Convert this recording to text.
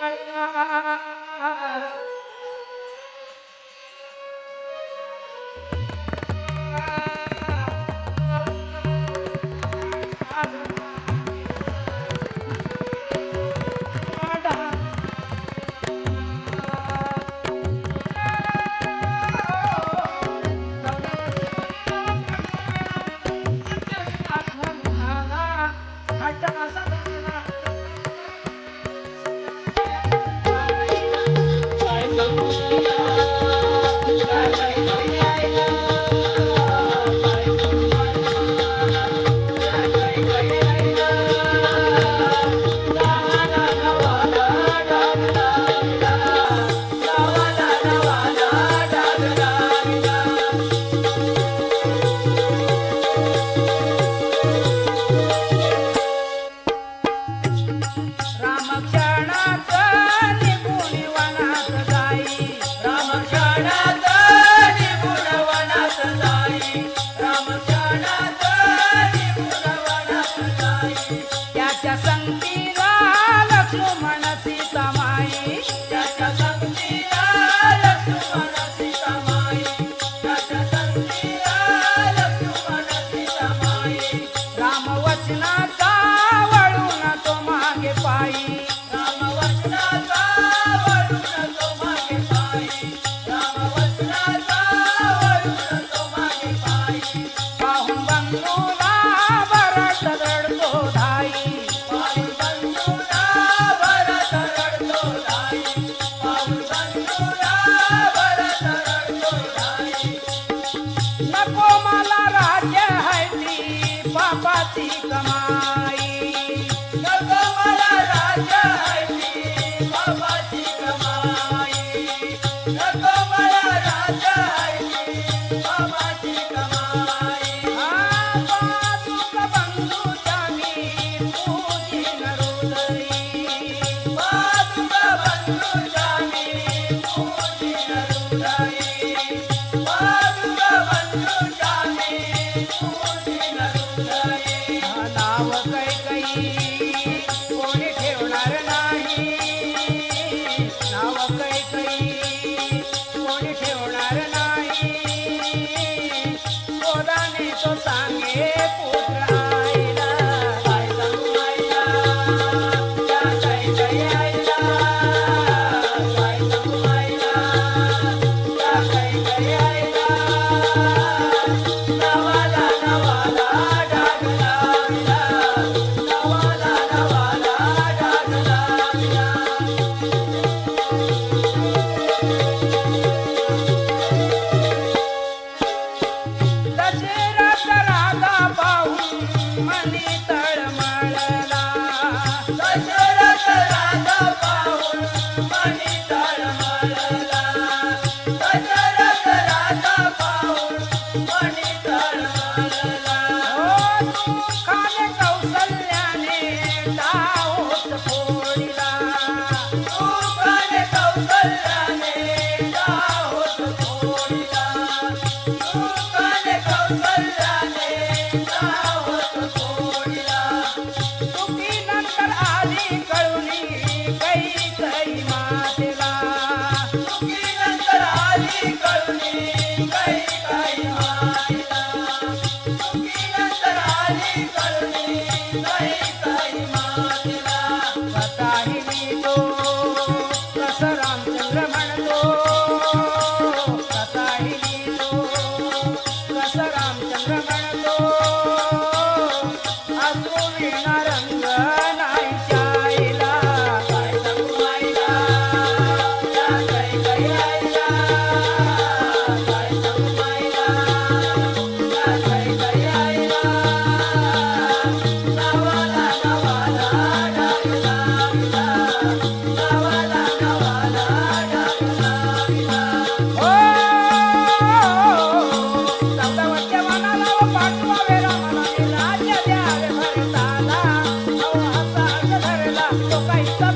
I Yeah. ठेवणार नाही. गोदाने तो सांगे पुत्र आईला. काय सांगू आईला काय काय आईला. काय सांगू आईला काय काय आईला. જાઓ tocar história.